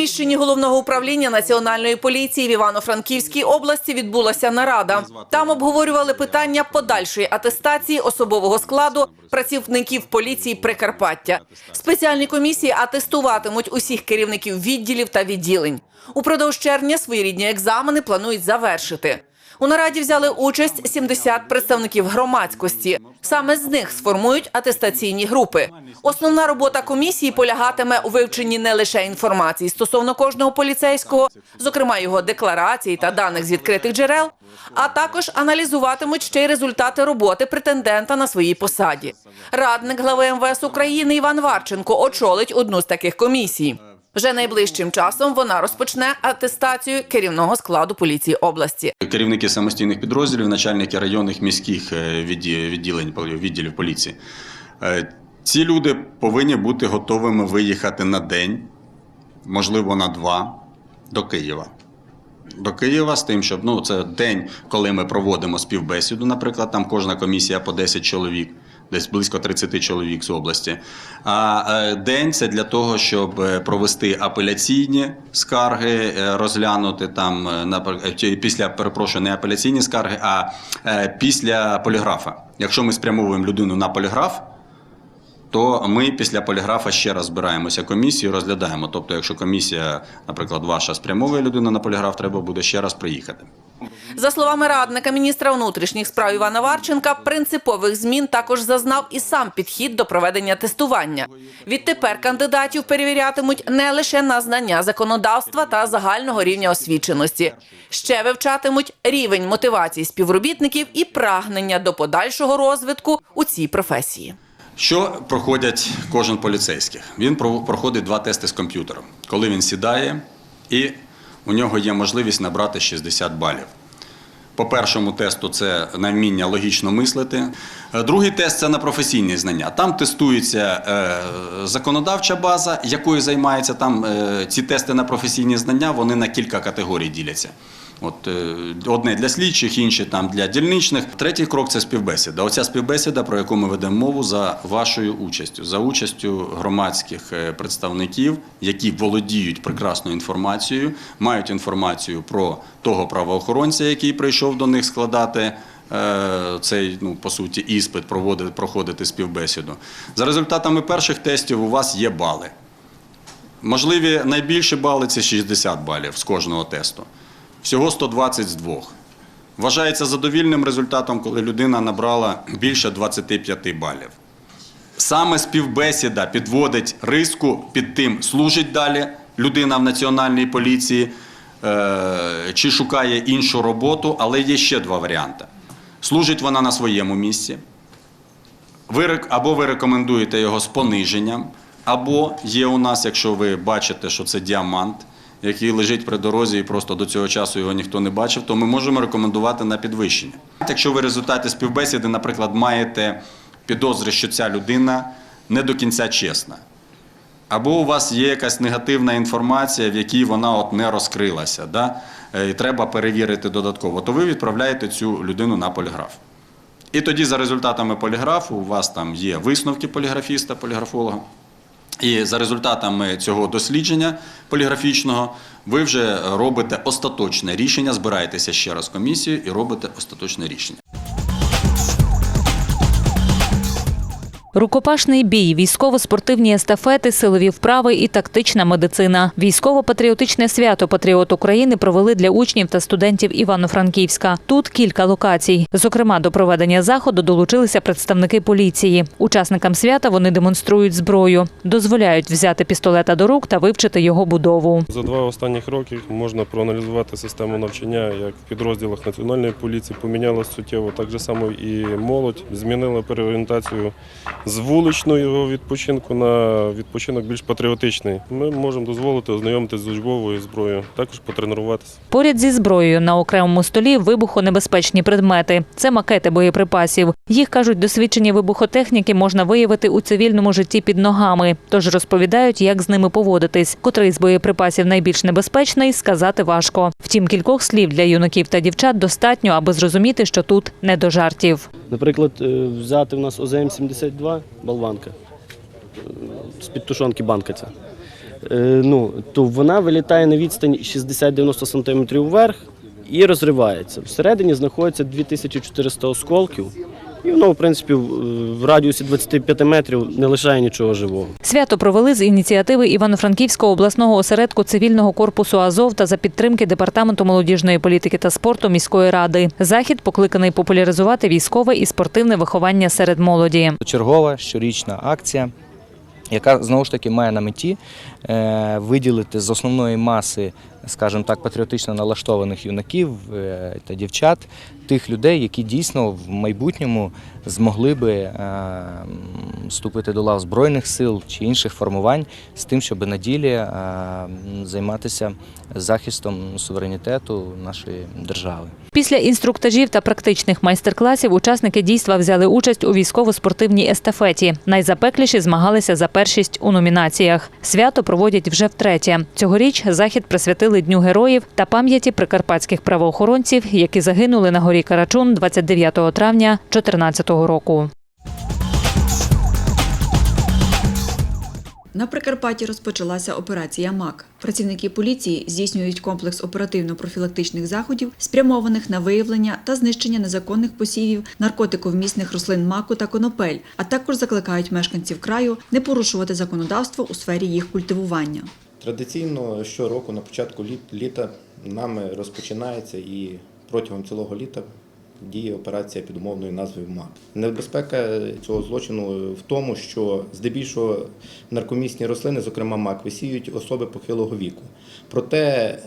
приміщенні головного управління національної поліції в Івано-Франківській області відбулася нарада. Там обговорювали питання подальшої атестації особового складу працівників поліції Прикарпаття. Спеціальні комісії атестуватимуть усіх керівників відділів та відділень. Упродовж червня своєрідні екзамени планують завершити. У нараді взяли участь 70 представників громадськості. Саме з них сформують атестаційні групи. Основна робота комісії полягатиме у вивченні не лише інформації стосовно кожного поліцейського, зокрема його декларацій та даних з відкритих джерел, а також аналізуватимуть ще й результати роботи претендента на своїй посаді. Радник глави МВС України Іван Варченко очолить одну з таких комісій. Вже найближчим часом вона розпочне атестацію керівного складу поліції області. керівники самостійних підрозділів, начальники районних міських е, відділень відділів поліції. Е, Ці люди повинні бути готовими виїхати на день, можливо, на два, до Києва. До Києва з тим, щоб ну, це день, коли ми проводимо співбесіду, наприклад, там кожна комісія по 10 чоловік, десь близько 30 чоловік з області. А е, день це для того, щоб е, провести апеляційні скарги, е, розглянути там після перепрошую, не апеляційні скарги, а після поліграфа. Якщо ми спрямовуємо людину на поліграф, то ми після поліграфа ще раз збираємося комісією, розглядаємо. Тобто, якщо комісія, наприклад, ваша спрямовує людину на поліграф, треба буде ще раз приїхати. За словами радника міністра внутрішніх справ Івана Варченка, принципових змін також зазнав і сам підхід до проведення тестування. Відтепер кандидатів перевірятимуть не лише на знання законодавства та загального рівня освіченості, ще вивчатимуть рівень мотивації співробітників і прагнення до подальшого розвитку у цій професії. Що проходять кожен поліцейський? Він проходить два тести з комп'ютером, коли він сідає, і у нього є можливість набрати 60 балів. По першому тесту це на вміння логічно мислити. Е, Другий тест це на професійні знання. Там тестується е, законодавча база, якою займається там е, ці тести на професійні знання, вони на кілька категорій діляться. От е, одне для слідчих, інше там для дільничних. Третій крок це співбесіда. Оця співбесіда, про яку ми ведемо мову, за вашою участю, за участю громадських е, представників, які володіють прекрасною інформацією, мають інформацію про того правоохоронця, який прийшов до них складати. е, Цей, ну, по суті, іспит проводити, проходити співбесіду. За результатами перших тестів у вас є бали. Можливі найбільші бали це 60 балів з кожного тесту. Всього 120 з двох. Вважається задовільним результатом, коли людина набрала більше 25 балів. Саме співбесіда підводить риску під тим, служить далі людина в національній поліції е, чи шукає іншу роботу, але є ще два варіанти. Служить вона на своєму місці, або ви рекомендуєте його з пониженням, або є у нас, якщо ви бачите, що це діамант, який лежить при дорозі і просто до цього часу його ніхто не бачив, то ми можемо рекомендувати на підвищення. Якщо ви в результаті співбесіди, наприклад, маєте підозри, що ця людина не до кінця чесна, або у вас є якась негативна інформація, в якій вона от не розкрилася, да? е, і треба перевірити додатково, то ви відправляєте цю людину на поліграф. І тоді за результатами поліграфу у вас там є висновки поліграфіста, поліграфолога. І за результатами цього дослідження поліграфічного ви вже робите остаточне рішення, збираєтеся ще раз комісію і робите остаточне рішення. Рукопашний бій, військово-спортивні естафети, силові вправи і тактична медицина. Військово-патріотичне свято Патріот України провели для учнів та студентів Івано-Франківська. Тут кілька локацій. Зокрема, до проведення заходу долучилися представники поліції. Учасникам свята вони демонструють зброю, дозволяють взяти пістолета до рук та вивчити його будову. За два останніх роки можна проаналізувати систему навчання, як в підрозділах національної поліції помінялося суттєво, так само і молодь змінила переорієнтацію з вуличного відпочинку на відпочинок більш патріотичний. Ми можемо дозволити ознайомитися з учбовою зброєю, також потренуватися. Поряд зі зброєю на окремому столі вибухонебезпечні предмети. Це макети боєприпасів. Їх кажуть, досвідчені вибухотехніки можна виявити у цивільному житті під ногами. Тож розповідають, як з ними поводитись. Котрий з боєприпасів найбільш небезпечний, сказати важко. Втім, кількох слів для юнаків та дівчат достатньо, аби зрозуміти, що тут не до жартів. Наприклад, е, взяти в нас ОЗМ-72 болванка. Е, З-під тушонки банка ця. е, ну, то вона вилітає на відстань 60-90 см вверх і розривається. Всередині знаходиться 2400 осколків, і воно, в принципі, в- радіусі 25 метрів не лишає нічого живого. Свято провели з ініціативи Івано-Франківського обласного осередку цивільного корпусу Азов та за підтримки департаменту молодіжної політики та спорту міської ради. Захід покликаний популяризувати військове і спортивне виховання серед молоді. чергова щорічна акція, яка знову ж таки має на меті е, виділити з основної маси, скажімо так, патріотично налаштованих юнаків е, та дівчат тих людей, які дійсно в майбутньому змогли би е, вступити до лав Збройних сил чи інших формувань з тим, щоб на ділі е, займатися захистом суверенітету нашої держави. Після інструктажів та практичних майстер-класів учасники дійства взяли участь у військово-спортивній естафеті. Найзапекліші змагалися за першість у номінаціях. Свято проводять вже втретє. Цьогоріч захід присвятили Дню героїв та пам'яті прикарпатських правоохоронців, які загинули на горі Карачун 29 травня 2014 року. На Прикарпатті розпочалася операція МАК. Працівники поліції здійснюють комплекс оперативно-профілактичних заходів, спрямованих на виявлення та знищення незаконних посівів наркотиковмісних рослин маку та конопель, а також закликають мешканців краю не порушувати законодавство у сфері їх культивування. Традиційно щороку на початку літ- літа нами розпочинається і протягом цілого літа діє операція під умовною назвою МАК. Небезпека цього злочину в тому, що здебільшого наркомісні рослини, зокрема мак, висіють особи похилого віку. Проте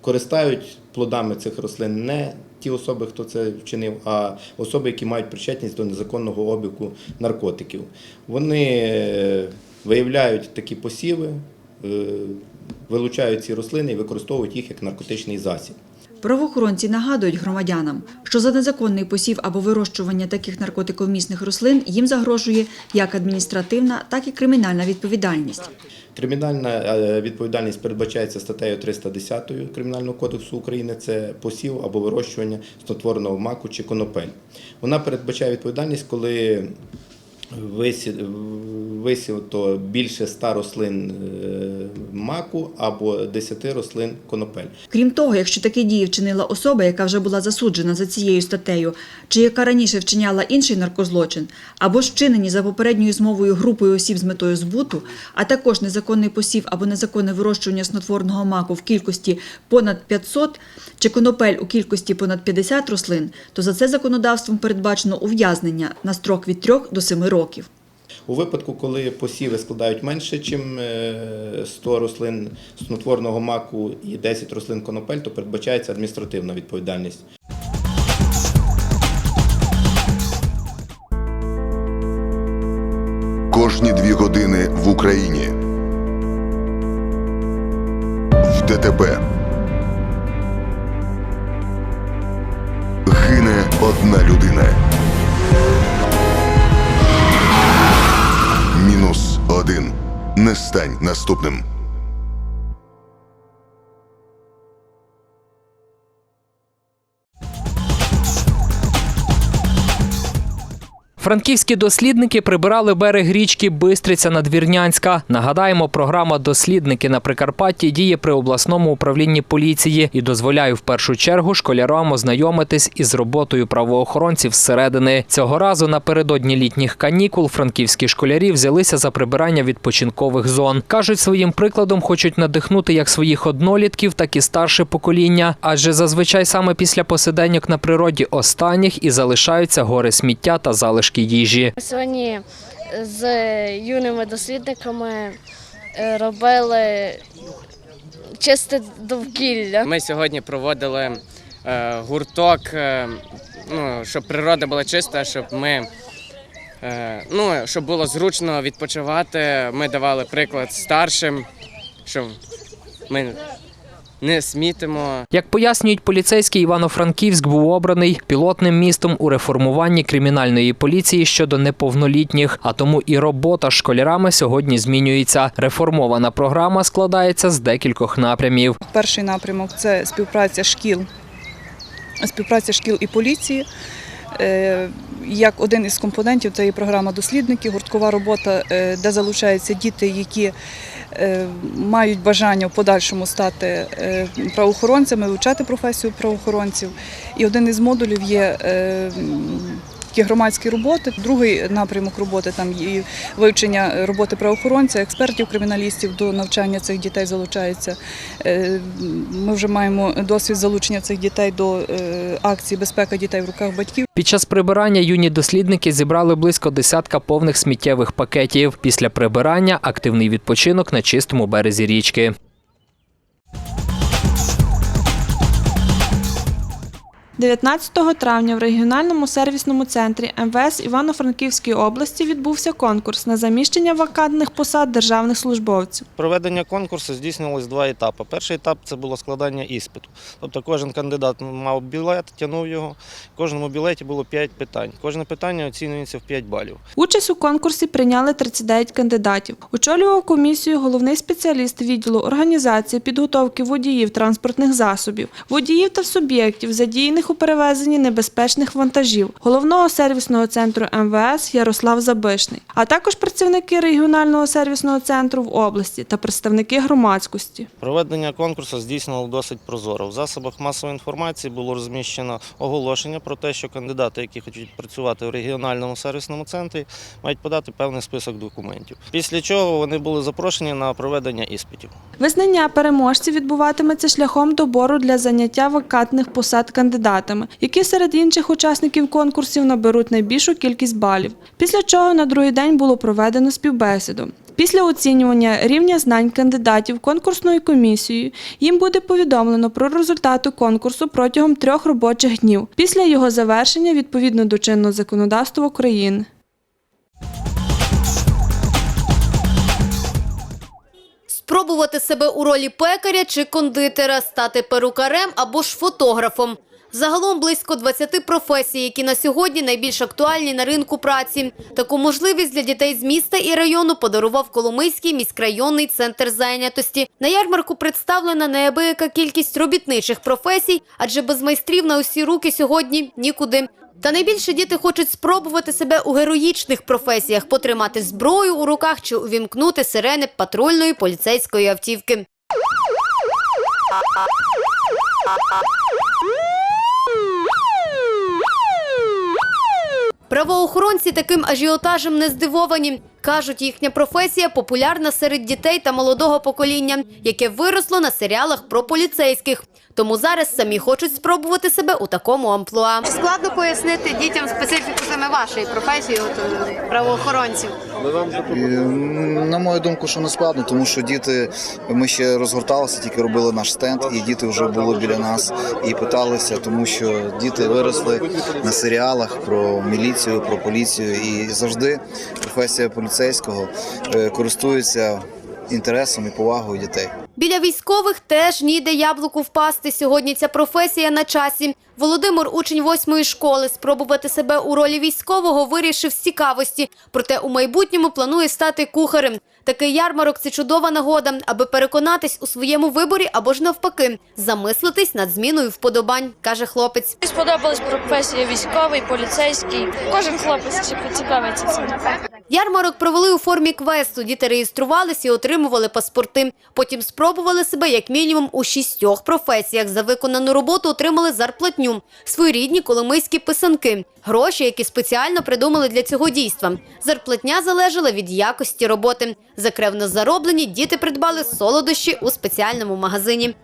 користають плодами цих рослин не ті особи, хто це вчинив, а особи, які мають причетність до незаконного обігу наркотиків. Вони е, виявляють такі посіви, вилучають ці рослини і використовують їх як наркотичний засіб. Правоохоронці нагадують громадянам, що за незаконний посів або вирощування таких наркотиковмісних рослин їм загрожує як адміністративна, так і кримінальна відповідальність. Кримінальна е, відповідальність передбачається статтею 310 Кримінального кодексу України. Це посів або вирощування снотворного маку чи конопель. Вона передбачає відповідальність, коли висів, висів то більше 100 рослин е, маку або 10 рослин конопель. Крім того, якщо такі дії вчинила особа, яка вже була засуджена за цією статтею, чи яка раніше вчиняла інший наркозлочин, або вчинені за попередньою змовою групою осіб з метою збуту, а також незаконний посів або незаконне вирощування снотворного маку в кількості понад 500 чи конопель у кількості понад 50 рослин, то за це законодавством передбачено ув'язнення на строк від 3 до 7 років. У випадку, коли посіви складають менше, ніж 100 рослин снотворного маку і 10 рослин конопель, то передбачається адміністративна відповідальність. Кожні дві години в Україні. В ДТП. Гине одна людина. Один. Не стань наступним. Франківські дослідники прибирали берег річки Бистриця Надвірнянська. Нагадаємо, програма Дослідники на Прикарпатті діє при обласному управлінні поліції і дозволяє в першу чергу школярам ознайомитись із роботою правоохоронців зсередини. Цього разу напередодні літніх канікул франківські школярі взялися за прибирання відпочинкових зон. кажуть, своїм прикладом хочуть надихнути як своїх однолітків, так і старше покоління. Адже зазвичай саме після посиденьок на природі останніх і залишаються гори сміття та залишки їжі. Сьогодні з юними дослідниками е, робили чисте довкілля. Ми сьогодні проводили е, гурток, е, ну, щоб природа була чиста, щоб ми. е, Ну, щоб було зручно відпочивати, ми давали приклад старшим, що ми не смітимо, Як пояснюють поліцейські, Івано-Франківськ був обраний пілотним містом у реформуванні кримінальної поліції щодо неповнолітніх, а тому і робота з школярами сьогодні змінюється. Реформована програма складається з декількох напрямів. Перший напрямок це співпраця шкіл, співпраця шкіл і поліції. Е, Як один із компонентів це є програма дослідників, гурткова робота, е, де залучаються діти, які е, мають бажання в подальшому стати правоохоронцями, вивчати професію правоохоронців. І один із модулів є такі громадські роботи. Другий напрямок роботи там і вивчення роботи правоохоронця, експертів, криміналістів до навчання цих дітей залучається. Е, Ми вже маємо досвід залучення цих дітей до е, акції Безпека дітей в руках батьків. Під час прибирання юні дослідники зібрали близько десятка повних сміттєвих пакетів. Після прибирання активний відпочинок на чистому березі річки. 19 травня в регіональному сервісному центрі МВС Івано-Франківської області відбувся конкурс на заміщення вакантних посад державних службовців. Проведення конкурсу здійснювалось два етапи. Перший етап це було складання іспиту. Тобто кожен кандидат мав білет, тягнув його. В кожному білеті було 5 питань. Кожне питання оцінюється в 5 балів. Участь у конкурсі прийняли 39 кандидатів. Очолював комісію головний спеціаліст відділу організації підготовки водіїв транспортних засобів, водіїв та суб'єктів, задіяних у перевезенні небезпечних вантажів, головного сервісного центру МВС Ярослав Забишний, а також працівники регіонального сервісного центру в області та представники громадськості. Проведення конкурсу здійснювало досить прозоро. В засобах масової інформації було розміщено оголошення про те, що кандидати, які хочуть працювати в регіональному сервісному центрі, мають подати певний список документів. Після чого вони були запрошені на проведення іспитів. Визнання переможців відбуватиметься шляхом добору для заняття вакантних посад кандидатами, які серед інших учасників конкурсів наберуть найбільшу кількість балів. Після чого на другий день було проведено співбесіду. Після оцінювання рівня знань кандидатів конкурсною комісією їм буде повідомлено про результати конкурсу протягом трьох робочих днів після його завершення відповідно до чинного законодавства України. Спробувати себе у ролі пекаря чи кондитера, стати перукарем або ж фотографом. Загалом близько 20 професій, які на сьогодні найбільш актуальні на ринку праці. Таку можливість для дітей з міста і району подарував Коломийський міськрайонний центр зайнятості. На ярмарку представлена неабияка кількість робітничих професій, адже без майстрів на усі руки сьогодні нікуди. Та найбільше діти хочуть спробувати себе у героїчних професіях, потримати зброю у руках чи увімкнути сирени патрульної поліцейської автівки. Правоохоронці таким ажіотажем не здивовані. Кажуть, їхня професія популярна серед дітей та молодого покоління, яке виросло на серіалах про поліцейських. Тому зараз самі хочуть спробувати себе у такому амплуа. Складно пояснити дітям специфіку саме вашої професії, от е, правоохоронців. На мою думку, що не складно, тому що діти, ми ще розгорталися, тільки робили наш стенд, і діти вже були біля нас і питалися, тому що діти виросли на серіалах про міліцію, про поліцію, і завжди професія поліцейського е, користується інтересом і повагою дітей. Біля військових теж ніде яблуку впасти. Сьогодні ця професія на часі. Володимир, учень восьмої школи, спробувати себе у ролі військового вирішив з цікавості. Проте у майбутньому планує стати кухарем. Такий ярмарок – це чудова нагода, аби переконатись у своєму виборі або ж навпаки, замислитись над зміною вподобань, каже хлопець. Сподобалась професія військовий, поліцейський. Кожен хлопець цікавиться цим. Ярмарок провели у формі квесту. Діти реєструвалися і отримували паспорти. Потім спробували себе як мінімум у шістьох професіях. За виконану роботу отримали зарплатню. Своєрідні коломийські писанки. Гроші, які спеціально придумали для цього дійства. Зарплатня залежала від якості роботи. За кревно зароблені діти придбали солодощі у спеціальному магазині.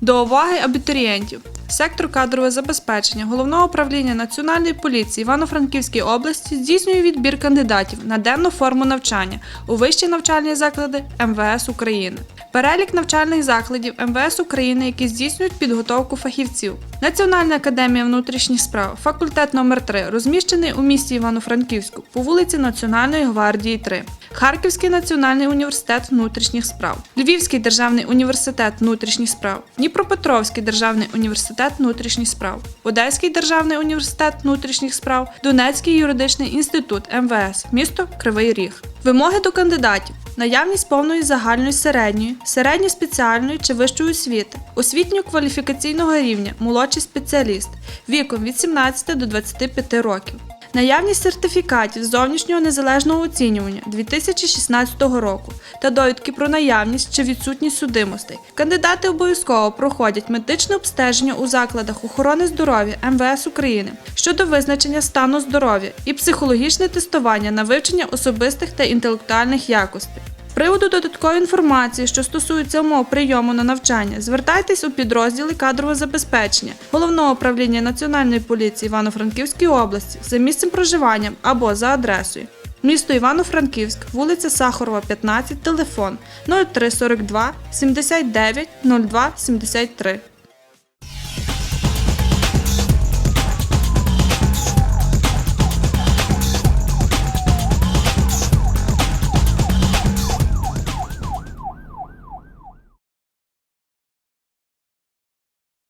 До уваги абітурієнтів. Сектор кадрове забезпечення Головного управління Національної поліції Івано-Франківській області здійснює відбір кандидатів на денну форму навчання у вищі навчальні заклади МВС України. Перелік навчальних закладів МВС України, які здійснюють підготовку фахівців. Національна академія внутрішніх справ, факультет номер 3 розміщений у місті Івано-Франківську по вулиці Національної гвардії 3. Харківський національний університет внутрішніх справ, Львівський державний університет внутрішніх справ, Дніпропетровський державний університет внутрішніх справ, Одеський державний університет внутрішніх справ, Донецький юридичний інститут МВС, місто Кривий Ріг. Вимоги до кандидатів. наявність повної загальної середньої, середньої спеціальної чи вищої освіти, освітньо-кваліфікаційного рівня, молодший спеціаліст, віком від 17 до 25 років. Наявність сертифікатів зовнішнього незалежного оцінювання 2016 року та довідки про наявність чи відсутність судимостей. Кандидати обов'язково проходять медичне обстеження у закладах охорони здоров'я МВС України щодо визначення стану здоров'я і психологічне тестування на вивчення особистих та інтелектуальних якостей. Приводу додаткової інформації, що стосується умов прийому на навчання, звертайтесь у підрозділи кадрове забезпечення Головного управління Національної поліції Івано-Франківської області за місцем проживання або за адресою. Місто Івано-Франківськ, вулиця Сахарова, 15, телефон 0342 79 02 73.